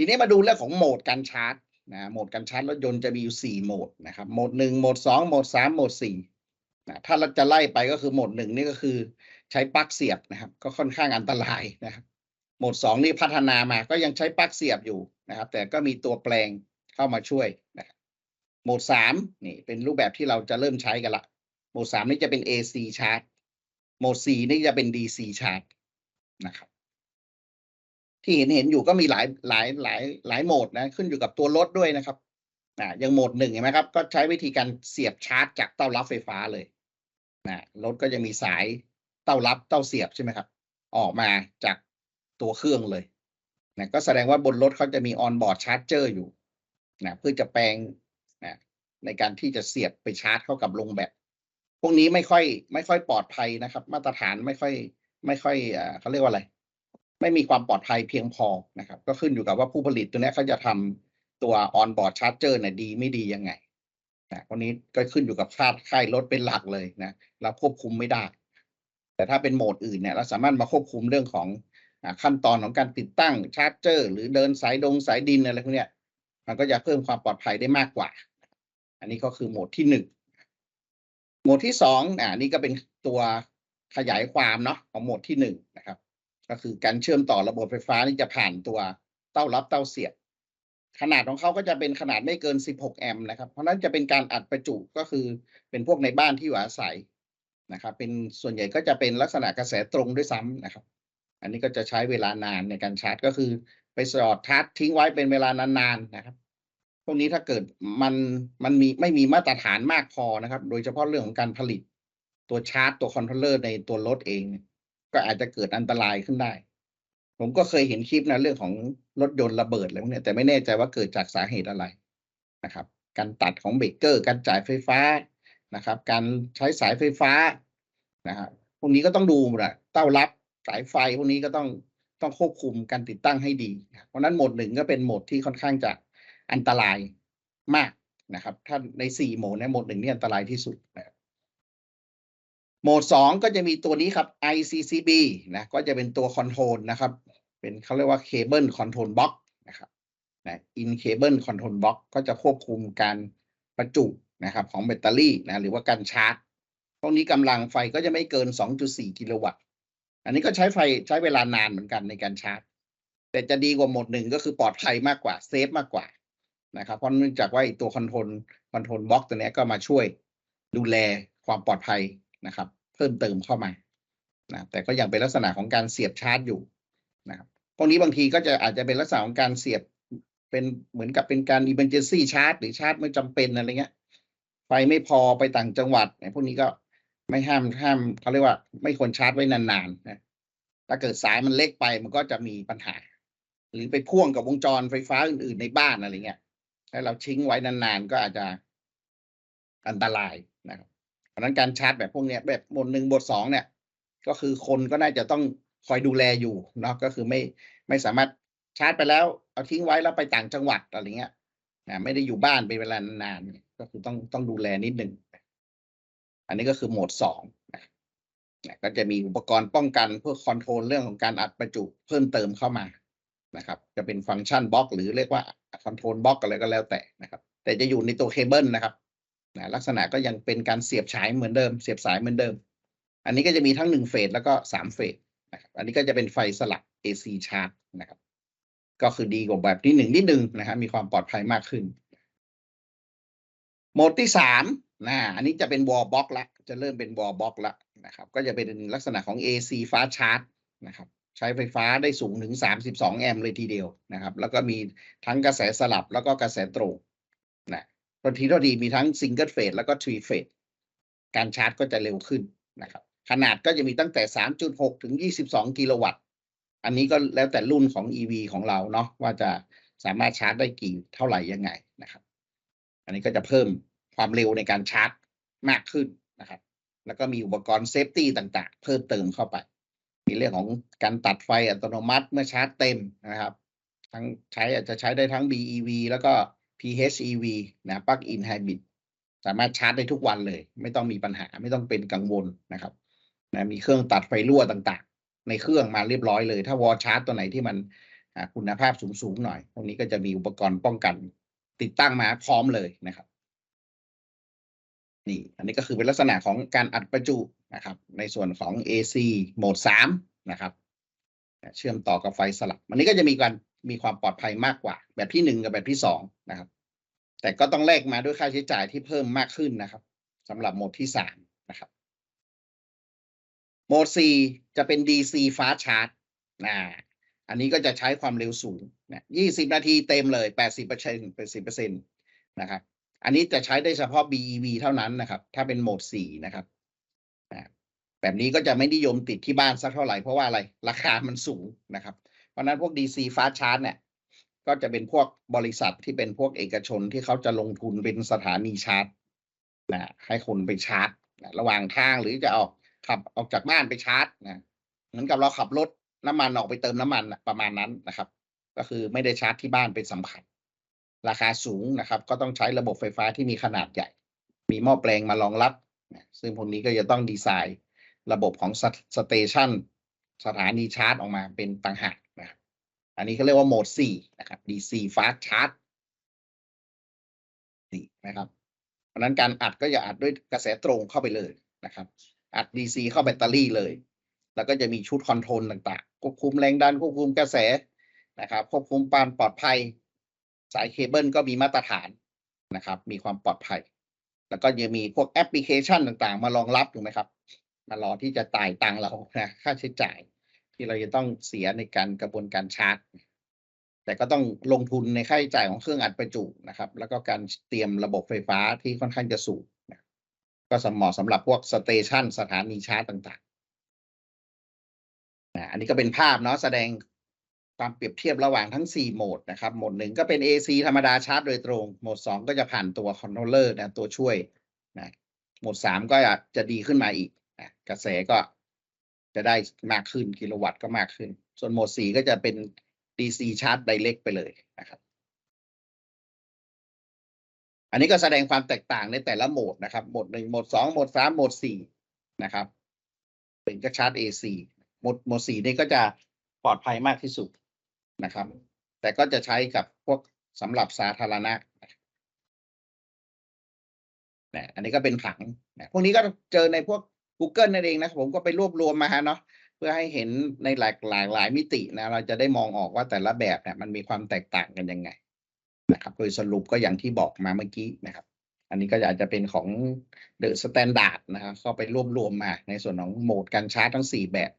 ทีนี้มาดูเรื่องของโหมดการชาร์จนะโหมดการชาร์จรถยนต์จะมีอยู่สี่โหมดนะครับโหมดหนึ่งโหมดสองโหมดสามโหมดสี่นะถ้าเราจะไล่ไปก็คือโหมดหนึ่งนี่ก็คือใช้ปลั๊กเสียบนะครับ ก็ค่อนข้างอันตรายนะครับโหมดสองนี่พัฒนามาก็ยังใช้ปลั๊กเสียบอยู่นะครับ แต่ก็มีตัวแปลงเข้ามาช่วยนะครับโหมดสามนี่เป็นรูปแบบที่เราจะเริ่มใช้กันละโหมดสามนี่จะเป็น AC ชาร์จโหมดสี่นี่จะเป็น DC ชาร์จนะครับ ที่เห็นเห็นอยู่ก็มีหลายหลายหลายหลายโหมดนะ ขึ้นอยู่กับตัวรถด้วยนะครับอ่าย่างโหมดหนึ่งเห็นไหมครับ ก็ใช้วิธีการเสียบชาร์จจากเต้ารับไฟฟ้าเลยนะรถก็จะมีสายเต้ารับเต้าเสียบใช่ไหมครับ ออกมาจากตัวเครื่องเลยนะก็แสดงว่าบนรถเขาจะมีออนบอร์ดชาร์จเจอร์อยู่นะเพื่อจะแปลงนะในการที่จะเสียบไปชาร์จเข้ากับลงแบตพวกนี้ไม่ค่อย ไม่ค่อยปลอดภัยนะครับ มาตรฐานไม่ค่อย ไม่ค่อยอ่าเขาเรียกว่าอะไร ไม่มีความปลอดภัยเพียงพอนะครับ ก็ขึ้นอยู่กับว่าผู้ผลิตตัวนี้เขาจะทำตัว on board charger เนี่ยดีไม่ดียังไงนะวันนี้ก็ขึ้นอยู่กับค่าค่ายรถเป็นหลักเลยนะเราควบคุมไม่ได้ แต่ถ้าเป็นโหมดอื่นเนี่ยเราสามารถมาควบคุมเรื่องของขั้นตอนของการติดตั้งชาร์จเจอร์ หรือเดินสายดงสายดินอะไรพวกเนี้ยมันก็จะเพิ่มความปลอดภัยได้มากกว่า อันนี้ก็คือโหมดที่หนึ่งโหมดที่สองอ่านี่ก็เป็นตัวขยายความเนาะของโหมดที่หนึ่งนะครับ ก็คือการเชื่อมต่อระบบไฟฟ้านี่จะผ่านตัวเต้ารับเต้าเสียบ ขนาดของเขาก็จะเป็นขนาดไม่เกิน 16 แอมป์นะครับ เพราะนั้นจะเป็นการอัดประจุก็คือเป็นพวกในบ้านที่อยู่อาศัยนะครับ เป็นส่วนใหญ่ก็จะเป็นลักษณะกระแสตรงด้วยซ้ำนะครับ อันนี้ก็จะใช้เวลานานในการชาร์จก็คือไปสอดชาร์จทิ้งไว้เป็นเวลานานๆนะครับ พวกนี้ถ้าเกิดมันมันมีไม่มีมาตรฐานมากพอนะครับ โดยเฉพาะเรื่องของการผลิตตัวชาร์จตัวคอนโทรลเลอร์ในตัวรถเองเก็อาจจะเกิดอันตรายขึ้นได้ ผมก็เคยเห็นคลิปนะเรื่องของรถยนต์ระเบิดอะไรพวกนี้แต่ไม่แน่ใจว่าเกิดจากสาเหตุอะไรนะครับ การตัดของเบรกเกอร์ การจ่ายไฟฟ้านะครับ การใช้สายไฟฟ้านะครับพวกนี้ก็ต้องดูแหละเต้ารับสายไฟพวกนี้ก็ต้องต้องควบคุมการติดตั้งให้ดี เพราะนั้นโหมดหนึ่งก็เป็นโหมดที่ค่อนข้างจะอันตรายมากนะครับ ถ้าในสี่โหมดเนี่ยโหมดหนึ่งนี่อันตรายที่สุด โหมดสองก็จะมีตัวนี้ครับ ICCB นะก็จะเป็นตัวคอนโทรลนะครับ เป็นเขาเรียกว่าเคเบิลคอนโทรลบล็อกนะครับนะ in cable control box ก็จะควบคุมการประจุนะครับของแบตเตอรี่นะหรือว่าการชาร์จพวกนี้กำลังไฟก็จะไม่เกิน 2.4 กิโลวัตต์ อันนี้ก็ใช้ไฟใช้เวลานานเหมือนกันในการชาร์จ แต่จะดีกว่าโหมดหนึ่งก็คือปลอดภัยมากกว่าเซฟมากกว่านะครับเพราะเนื่องจากว่าตัวคอนโทรลคอนโทรลบล็อกตัวนี้ก็มาช่วยดูแลความปลอดภัย นะครับ เพิ่มเติมเข้ามานะแต่ก็ยังเป็นลักษณะของการเสียบชาร์จอยู่นะครับพวกนี้บางทีก็จะอาจจะเป็นลักษณะของการเสียบเป็นเหมือนกับเป็นการ emergency charge หรือชาร์จไม่จำเป็นอะไรเงี้ยไฟไม่พอไปต่างจังหวัดเนี่ยพวกนี้ก็ไม่ห้ามห้ามเขาเรียกว่า ไม่ควรชาร์จไว้นานๆนะถ้าเกิดสายมันเล็กไปมันก็จะมีปัญหา หรือไปพ่วงกับวงจรไฟฟ้าอื่นๆในบ้านอะไรเงี้ยถ้าเราทิ้งไว้นานๆก็อาจจะอันตรายนะครับ ราะนั้นการชาร์จแบบพวกเนี้ยแบบบทหนึ่งบทสองเนี่ย ก็คือคนก็น่าจะต้องคอยดูแลอยู่เนาะก็คือไม่ไม่สามารถชาร์จไปแล้ว เอาทิ้งไว้แล้วไปต่างจังหวัดอะไรเงี้ยนะไม่ได้อยู่บ้านเป็นเวลานานๆก็คือต้องต้องดูแลนิดหนึ่งอันนี้ก็คือโหมดสองนะนะก็จะมีอุปกรณ์ป้องกันเพื่อคอนโทรลเรื่องของการอัดประจุเพิ่มเติมเข้ามานะครับ จะเป็นฟังก์ชันบล็อก หรือเรียกว่าคอนโทรลบล็อกอะไรก็แล้วแต่นะครับ แต่จะอยู่ในตัวเคเบิลนะครับ นะลักษณะก็ยังเป็นการเสียบฉายเหมือนเดิม เสียบสายเหมือนเดิม อันนี้ก็จะมีทั้งหนึ่งเฟสแล้วก็สามเฟสนะครับอันนี้ก็จะเป็นไฟสลับ AC charge นะครับก็คือดีกว่าแบบที่หนึ่งนิดนึงนะครับมีความปลอดภัยมากขึ้นโหมดที่สามนะอันนี้จะเป็นวอลบ็อกละจะเริ่มเป็นวอลบ็อกละนะครับก็จะเป็นลักษณะของ AC fast charge นะครับใช้ไฟฟ้าได้สูงถึง 32 แอมป์เลยทีเดียวนะครับ แล้วก็มีทั้งกระแสสลับแล้วก็กระแสตรงนะ บางทีเท่าดีมีทั้งซิงเกิลเฟสแล้วก็ทรีเฟสการชาร์จก็จะเร็วขึ้นนะครับ ขนาดก็จะมีตั้งแต่ 3.6 ถึง 22 กิโลวัตต์ อันนี้ก็แล้วแต่รุ่นของ EV ของเราเนาะว่าจะสามารถชาร์จได้กี่เท่าไหร่ยังไงนะครับ อันนี้ก็จะเพิ่มความเร็วในการชาร์จมากขึ้นนะครับ แล้วก็มีอุปกรณ์เซฟตี้ต่างๆ เพิ่มเติมเข้าไป มีเรื่องของการตัดไฟอัตโนมัติเมื่อชาร์จเต็มนะครับ ทั้งใช้อาจจะใช้ได้ทั้ง BEV แล้วก็ PHEV นะ Plug in Hybrid สามารถชาร์จได้ทุกวันเลย ไม่ต้องมีปัญหาไม่ต้องเป็นกังวลนะครับนะมีเครื่องตัดไฟรั่วต่างๆ ในเครื่องมาเรียบร้อยเลย ถ้าวอลชาร์จตัวไหนที่มันคุณภาพสูงๆหน่อย พวกนี้ก็จะมีอุปกรณ์ป้องกัน ติดตั้งมาพร้อมเลยนะครับนี่อันนี้ก็คือเป็นลักษณะของการอัดประจุนะครับ ในส่วนของ AC โหมดสามนะครับเชื่อมต่อกับไฟสลับอันนี้ก็จะมีการ มีความปลอดภัยมากกว่า แบบที่หนึ่งกับแบบที่สองนะครับ แต่ก็ต้องแลกมาด้วยค่าใช้จ่ายที่เพิ่มมากขึ้นนะครับสำหรับโหมดที่สามนะครับโหมด C จะเป็น DC Fast Charge นะอันนี้ก็จะใช้ความเร็วสูงนะ20 นาทีเต็มเลย 80เปอร์เซ็นต์เป็น10เปอร์เซ็นต์นะครับ อันนี้จะใช้ได้เฉพาะ BEV เท่านั้นนะครับ ถ้าเป็นโหมด 4 นะครับนะแบบนี้ก็จะไม่นิยมติดที่บ้านสักเท่าไหร่ เพราะว่าอะไร ราคามันสูงนะครับ ราะนั้นพวก DC Fast Charge เนี่ยก็จะเป็นพวกบริษัทที่เป็นพวกเอกชนที่เขาจะลงทุนเป็นสถานีชาร์จนะให้คนไปชาร์จนะระหว่างทางหรือจะออกขับออกจากบ้านไปชาร์จนะเหมือนกับเราขับรถน้ำมันออกไปเติมน้ำมันประมาณนั้นนะครับ ก็คือไม่ได้ชาร์จที่บ้านเป็นสำคัญ ราคาสูงนะครับ ก็ต้องใช้ระบบไฟฟ้าที่มีขนาดใหญ่ มีหม้อแปลงมารองรับ ซึ่งพวกนี้ก็จะต้องดีไซน์ ระบบของสเตชัน สถานีชาร์จออกมาเป็นต่างหากนะครับอันนี้เขาเรียกว่าโหมด 4 นะครับ DC Fast Charge นี่นะครับเพราะนั้นการอัดก็อย่าอัดด้วยกระแสตรงเข้าไปเลยนะครับ อัด DC เข้าแบตเตอรี่เลย แล้วก็จะมีชุดคอนโทรลต่างๆ ควบคุมแรงดันควบคุมกระแสนะครับ ควบคุมปานปลอดภัย สายเคเบิลก็มีมาตรฐานนะครับ มีความปลอดภัย แล้วก็ยังมีพวกแอปพลิเคชันต่างๆ มารองรับถูกไหมครับ มารอที่จะจ่ายตังเรานะค่าใช้จ่าย ที่เราจะต้องเสียในการกระบวนการชาร์จ แต่ก็ต้องลงทุนในค่าใช้จ่ายของเครื่องอัดประจุนะครับ แล้วก็การเตรียมระบบไฟฟ้าที่ค่อนข้างจะสูงนะก็สเหมาะสำหรับพวกสเตชันสถานีชาร์จต่างๆนะอันนี้ก็เป็นภาพเนาะแสดงความเปรียบเทียบระหว่างทั้ง 4 โหมดนะครับ โหมดหนึ่งก็เป็น AC ธรรมดาชาร์จโดยตรง โหมด 2 ก็จะผ่านตัวคอนโทรลเลอร์นะตัวช่วยนะโหมด 3 ก็จะดีขึ้นมาอีก กระแสก็จะได้มากขึ้นกิโลวัตต์ก็มากขึ้น ส่วนโหมด4ก็จะเป็น DC ชาร์จไดเรกไปเลยนะครับ อันนี้ก็แสดงความแตกต่างในแต่ละโหมดนะครับ โหมดหนึ่งโหมดสองโหมดสามโหมดสี่นะครับ เป็นก็ชาร์จ AC โหมดโหมดสี่นี่ก็จะปลอดภัยมากที่สุดนะครับ แต่ก็จะใช้กับพวกสำหรับสาธารณะนะอันนี้ก็เป็นผังนะพวกนี้ก็เจอในพวก Google นั่นเองนะผมก็ไปรวบรวมมาฮะเนาะเพื่อให้เห็นในหลากหลายหลายมิตินะเราจะได้มองออกว่าแต่ละแบบเนี่ยมันมีความแตกต่างกันยังไงนะครับโดยสรุปก็อย่างที่บอกมาเมื่อกี้นะครับ อันนี้ก็อาจจะเป็นของ The Standard นะครับเข้าไปรวบรวมมาในส่วนของโหมดการชาร์จทั้ง 4 แบบ